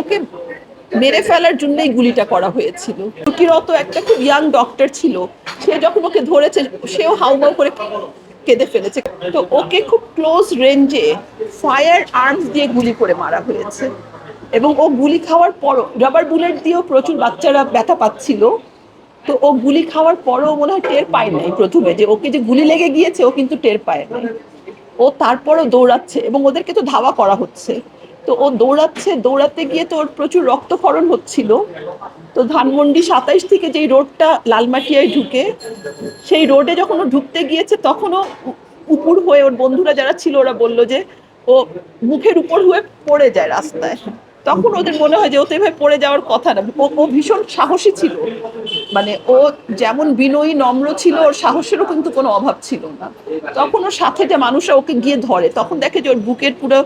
ওকে মেরে ফেলার জন্যই গুলিটা করা হয়েছিল। টুকিরত একটা খুব ইয়াং ডক্টর ছিল, সে যখন ওকে ধরেছে, সেও হাউমাউ করে কেঁদে ফেলেছে। তো ওকে খুব ক্লোজ রেঞ্জে ফায়ার আর্মস দিয়ে গুলি করে মারা হয়েছে। এবং ও গুলি খাওয়ার পরও রাবার বুলেট দিয়েও প্রচুর বাচ্চারা ব্যথা পাচ্ছিল। তো ও গুলি খাওয়ার পরও মনে হয় টের পায় নাই প্রথমে যে ওকে যে গুলি লেগে গিয়েছে, ও কিন্তু টের পায় নাই। ও তারপরও দৌড়াচ্ছে এবং ওদেরকে তো ধাওয়া করা হচ্ছে। তো ও দৌড়াচ্ছে, দৌড়াতে গিয়ে তো ওর প্রচুর রক্তক্ষরণ হচ্ছিল। তো ধানমন্ডি সাতাইশ থেকে যেই রোডটা লালমাটিয়ায় ঢুকে, সেই রোডে যখন ও ঢুকতে গিয়েছে তখনও উপুর হয়ে ওর বন্ধুরা যারা ছিল, ওরা বলল যে, ও মুখের উপর হয়ে পড়ে যায় রাস্তায়। তখন ওদের মনে হয় যে, ও তো এভাবে পড়ে যাওয়ার কথা না। ও ভীষণ সাহসী ছিল। মানে ও যেমন বিনয়ী, নম্র ছিল, ওর সাহসেরও কিন্তু কোনো অভাব ছিল না। তখন ওর সাথে যে মানুষরা ওকে গিয়ে ধরে, তখন দেখে যে ওর বুকের পুরো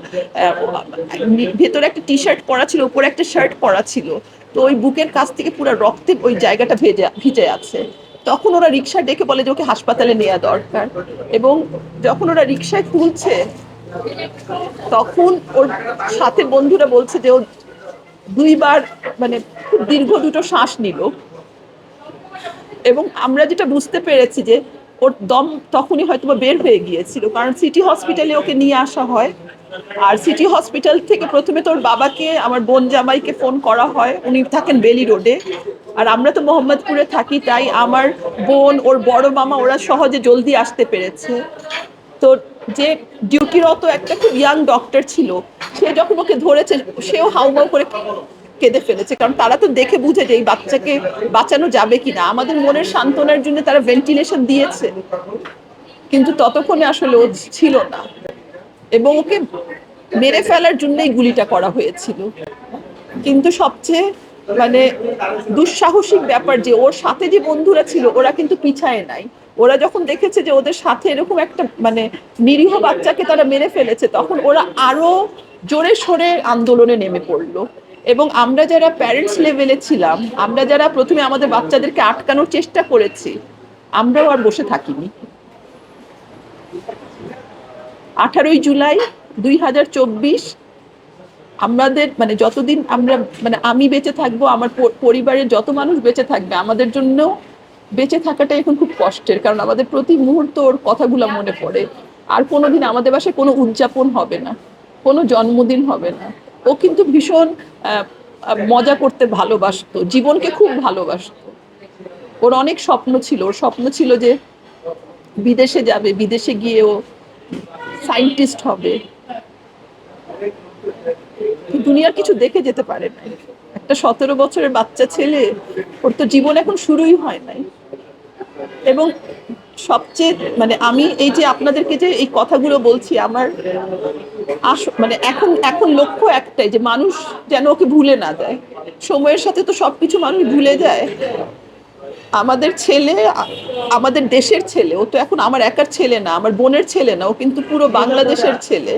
ভেতরে একটা টি শার্ট পরা ছিল, উপরে একটা শার্ট পরা ছিল। তো ওই বুকের কাছ থেকে পুরো রক্তে ওই জায়গাটা ভেজে, ভিজে আছে। তখন ওরা রিক্সা ডেকে বলে যে ওকে হাসপাতালে নেওয়া দরকার। এবং যখন ওরা রিক্সায় তুলছে তখন ওর সাথে বন্ধুরা বলছে যে ও দুইবার মানে খুব দীর্ঘ দুটো শ্বাস নিল। এবং আমরা যেটা বুঝতে পেরেছি যে ওর দম তখনই হয়তো বের হয়ে গিয়েছিল, কারণ সিটি হসপিটালে ওকে নিয়ে আসা হয়। আর সিটি হসপিটাল থেকে প্রথমে তোর বাবাকে, আমার বোন জামাইকে ফোন করা হয়। উনি থাকেন বেলি রোডে। আর আমরা তো মোহাম্মদপুরে থাকি, তাই আমার বোন, ওর বড় মামা, ওরা সহজে জলদি আসতে পেরেছে। তো যে ডিউটিরত একটা খুব ইয়াং ডক্টর ছিল, সে যখন ওকে ধরেছে, সেও হাউমাউ করে কেঁদে ফেলেছে। কারণ তারা তো দেখে বুঝে যে এই বাচ্চাকে বাঁচানো যাবে কিনা। আমাদের মনের সান্ত্বনার জন্য তারা ভেন্টিলেশন দিয়েছে। কিন্তু ততক্ষণে আসলে ও ছিল না। এবং ওকে মেরে ফেলার জন্যই গুলিটা করা হয়েছিল। কিন্তু সবচেয়ে মানে দুঃসাহসিক ব্যাপার যে ওর সাথে যে বন্ধুরা ছিল, ওরা কিন্তু পিছায় নাই। ওরা যখন দেখেছে যে ওদের সাথে এরকম একটা মানে নিরীহ বাচ্চাকে তারা মেরে ফেলেছে, তখন ওরা আরও জোরে সোরে আন্দোলনে নেমে পড়ল। এবং আমরা যারা প্যারেন্টস লেভেলে ছিলাম, আমরা যারা প্রথমে আমাদের বাচ্চাদেরকে আটকানোর চেষ্টা করেছি, আমরাও আর বসে থাকিনি। আঠারোই জুলাই দুই হাজার চব্বিশ, আমাদের মানে যতদিন আমরা মানে আমি বেঁচে থাকব, আমার পরিবারের যত মানুষ বেঁচে থাকবে, আমাদের জন্য বেঁচে থাকাটা এখন খুব কষ্টের, কারণ আমাদের প্রতি মুহূর্ত ওর কথাগুলো মনে পড়ে। আর কোনোদিন আমাদের বাসায় কোনো উদযাপন হবে না, কোনো জন্মদিন হবে না। ও কিন্তু ভীষণ মজা করতে ভালোবাসতো, জীবনকে খুব ভালোবাসতো। ওর অনেক স্বপ্ন ছিল, ওর স্বপ্ন ছিল যে বিদেশে যাবে, বিদেশে গিয়ে ও সায়েন্টিস্ট হবে দুনিয়ার কিছু দেখে যেতে পারে না একটা সতেরো বছরের বাচ্চা ছেলে, ওর তো জীবন এখন শুরুই হয় নাই। এবং সবচেয়ে মানে আমি এই যে আপনাদেরকে যে এই কথাগুলো বলছি, আমার মানে এখন এখন লক্ষ্য একটাই যে মানুষ যেন ওকে ভুলে না যায়। সময়ের সাথে তো সবকিছু মানুষ ভুলে যায়। আমাদের ছেলে, আমাদের দেশের ছেলে, ও তো এখন আমার একার ছেলে না, আমার বোনের ছেলে না, ও কিন্তু পুরো বাংলাদেশের ছেলে।